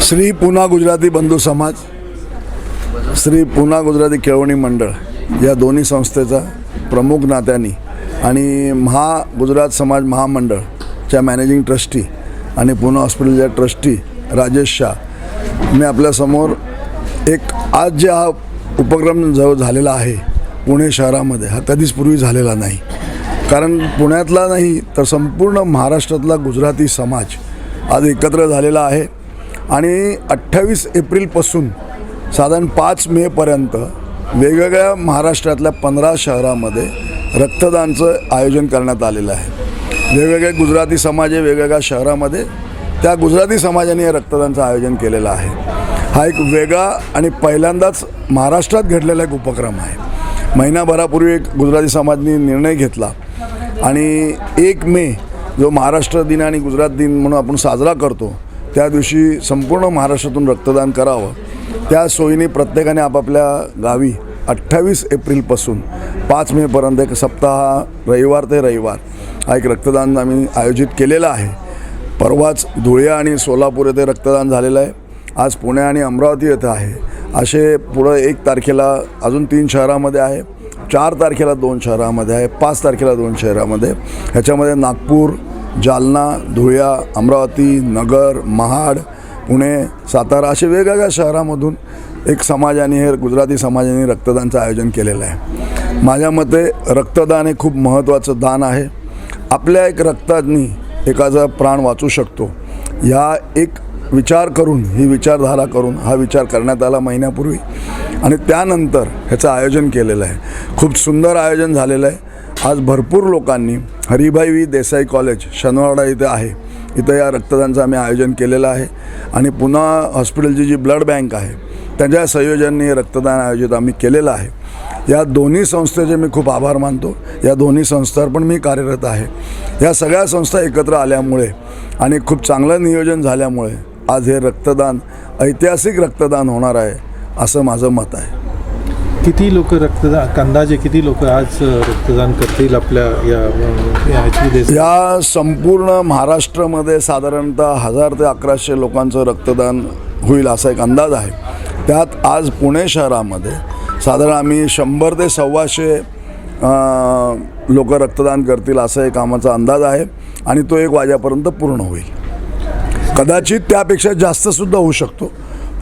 श्री पुना गुजराती बंधू समाज श्री पुना गुजराती केळवणी मंडळ या दोन्ही संस्थेचा प्रमुख नात्यांनी आणि महा गुजरात समाज महामंडळच्या मॅनेजिंग ट्रस्टी आणि पुना हॉस्पिटलच्या ट्रस्टी राजेश शाह मी आपल्यासमोर एक आज जे हा उपक्रम जो झालेला आहे पुणे शहरामध्ये हा कधीच पूर्वी झालेला नाही. कारण पुण्यातला नाही तर संपूर्ण महाराष्ट्रातला गुजराती समाज आज एकत्र झालेला आहे. आणि अठ्ठावीस एप्रिलपासून साधारण पाच मेपर्यंत वेगवेगळ्या महाराष्ट्रातल्या पंधरा शहरामध्ये रक्तदानचं आयोजन करण्यात आलेलं आहे. वेगवेगळे गुजराती समाज हे वेगवेगळ्या शहरामध्ये. त्या गुजराती समाजाने या रक्तदानचं आयोजन केलेलं आहे. हा एक वेगळा आणि पहिल्यांदाच महाराष्ट्रात घडलेला एक उपक्रम आहे. महिनाभरापूर्वी एक गुजराती समाजने निर्णय घेतला आणि एक मे जो महाराष्ट्र दिन आणि गुजरात दिन म्हणून आपण साजरा करतो त्या दिवशी संपूर्ण महाराष्ट्रातून रक्तदान करावं. त्या सोयीने प्रत्येकाने आपापल्या गावी अठ्ठावीस एप्रिलपासून पाच मेपर्यंत एक सप्ताह रविवार ते रविवार हा एक रक्तदान आम्ही आयोजित केलेला आहे. परवाच धुळे आणि सोलापूर येथे रक्तदान झालेलं आहे. आज पुणे आणि अमरावती येथे आहे. असे पुढं एक तारखेला अजून तीन शहरामध्ये आहे. चार तारखेला दोन शहरामध्ये आहे. पाच तारखेला दोन शहरामध्ये. ह्याच्यामध्ये नागपूर जालना धुळ्या अमरावती नगर महाड पुणे सातारा असे वेगवेगळ्या शहरामधून एक समाजाने हे गुजराती समाजाने रक्तदानचं आयोजन केलेलं आहे. माझ्या मते रक्तदान हे खूप महत्त्वाचं दान आहे. आपल्या एक रक्तानी एकाचा प्राण वाचू शकतो. ह्या एक विचार करून ही विचारधारा करून हा विचार करण्यात आला महिन्यापूर्वी. आणि त्यानंतर ह्याचं आयोजन केलेलं आहे. खूप सुंदर आयोजन झालेलं आहे. आज भरपूर लोकांनी हरिभाई वी देसाई कॉलेज शनिवाडा इथं आहे. इथं या रक्तदानचं आम्ही आयोजन केलेलं आहे. आणि पुन्हा हॉस्पिटलची जी ब्लड बँक आहे त्याच्या संयोजनाने रक्तदान आयोजित आम्ही केलेलं आहे. या दोन्ही संस्थेचे मी खूप आभार मानतो. या दोन्ही संस्थांवर पण मी कार्यरत आहे. या सगळ्या संस्था एकत्र आल्यामुळे आणि खूप चांगलं नियोजन झाल्यामुळे आज हे रक्तदान ऐतिहासिक रक्तदान होणार आहे असं माझं मत आहे. किती लोक रक्तदान अंदाजे किती लोक आज रक्तदान करतील आपल्या या या या संपूर्ण महाराष्ट्रामध्ये साधारणतः हजार ते अकराशे लोकांचं रक्तदान होईल असा एक अंदाज आहे. त्यात आज पुणे शहरामध्ये साधारण आम्ही शंभर ते सव्वाशे लोक रक्तदान करतील असा एक आमचा अंदाज आहे आणि तो एक वाजेपर्यंत पूर्ण होईल. कदाचित त्यापेक्षा जास्तसुद्धा होऊ शकतो.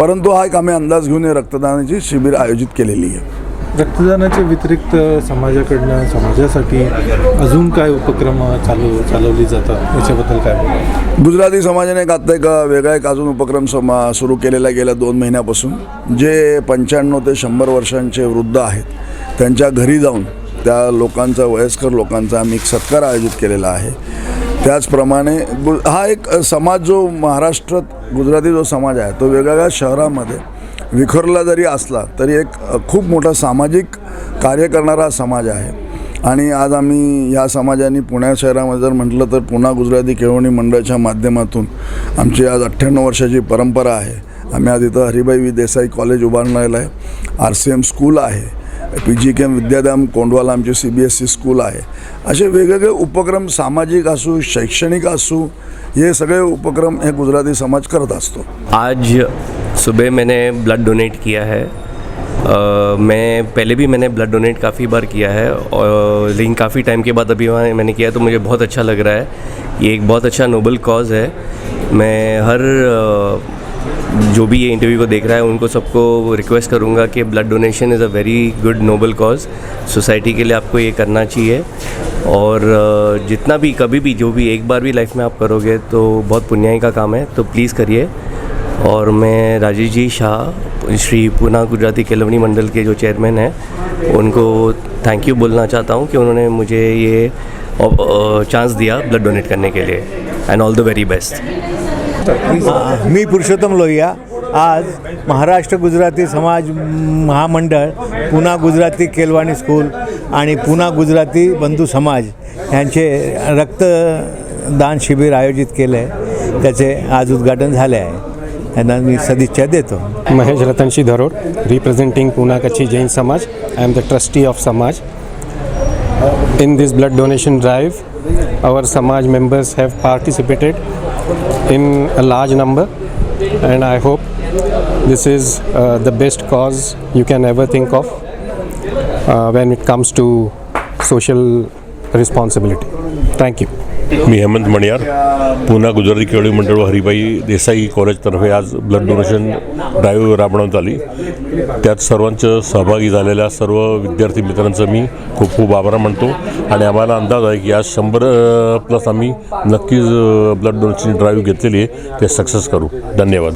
परंतु हा एक आम्ही अंदाज घेऊन हे रक्तदानाची शिबिर आयोजित केलेली आहे. रक्तदानाच्या व्यतिरिक्त समाजाकडनं समाजासाठी अजून काय उपक्रम चालू चालवली जातात? याच्याबद्दल काय? गुजराती समाजाने एक आता एक वेगळा एक अजून उपक्रम समा सुरू केलेला गेल्या दोन महिन्यापासून जे पंच्याण्णव ते शंभर वर्षांचे वृद्ध आहेत. त्यांच्या घरी जाऊन त्या लोकांचा वयस्कर लोकांचा आम्ही एक सत्कार आयोजित केलेला आहे. त्याचप्रमाणे गु हा एक समाज जो महाराष्ट्रात गुजराती जो समाज आहे तो वेगवेगळ्या शहरामध्ये विखरला जरी असला तरी एक खूप मोठा सामाजिक कार्य करणारा समाज आहे. आणि आज आम्ही या समाजाने पुण्या शहरामध्ये जर म्हटलं तर पुन्हा गुजराती केळवणी मंडळाच्या माध्यमातून आमची आज अठ्ठ्याण्णव वर्षाची परंपरा आहे. आम्ही आज इथं हरिभाई देसाई कॉलेज उभारलेलं आहे. आर सी एम स्कूल आहे. P G K M Vidyadham Kondwala आमची C B S C school आहे. असे वेगवेगळे उपक्रम सामाजिक असू शैक्षणिक असू हे सगळे उपक्रम हे गुजराती समाज करत आज सुबह मैंने ब्लड डोनेट किया है। अ, मैं पहले भी मैंने ब्लड डोनेट काफ़ी बार किया है और लेकिन काफ़ी टाइम के बाद अभी वहाँ मैंने किया तो मुझे बहुत अच्छा लग रहा है। ये एक बहुत अच्छा नोबल कॉज है। मैं हर अ, जो भी ये इंटरव्यू को देख रहा है, उनको सबको रिक्वेस्ट करूँगा कि blood donation is a very good noble cause society के लिए आपको ये करना चाहिए। और जितना भी, कभी भी, जो भी, एक बार भी लाइफ में आप करोगे तो बहुत पुण्याई का काम है। तो प्लीज़ करिए। और मैं राजेश जी शाह, श्री पूना गुजराती केलवनी मंडल के जो चेयरमैन हैं, उनको थैंक यू बोलना चाहता हूँ कि उन्होंने मुझे ये चांस दिया ब्लड डोनेट करने के लिए। And all the very best मी पुरुषोत्तम लोहिया. आज महाराष्ट्र गुजराती समाज महामंडळ पुना गुजराती केलवाणी स्कूल आणि पुना गुजराती बंधू समाज यांचे रक्तदान शिबिर आयोजित केले आहे त्याचे आज उद्घाटन झाले आहे त्यांना मी सदिच्छा देतो. Mahesh Ratanshi Dharod representing Poona Kutchi Jain Samaj. I am the trustee of Samaj. In this blood donation drive our Samaj members have participated in a large number and I hope this is uh, the best cause you can ever think of uh, when it comes to social responsibility. Thank you. मी हेमंत मणियार पुन्हा गुजराती खेळाडू मंडळ व देसाई कॉलेजतर्फे आज blood donation drive राबवण्यात आली. त्यात सर्वांचं सहभागी झालेल्या सर्व विद्यार्थी मित्रांचं मी खूप खूप आभार मानतो आणि आम्हाला अंदाज आहे की आज शंभर प्लस आम्ही नक्कीच ब्लड डोनेशन ड्राईव्ह घेतलेली आहे. ते सक्सेस करू. धन्यवाद.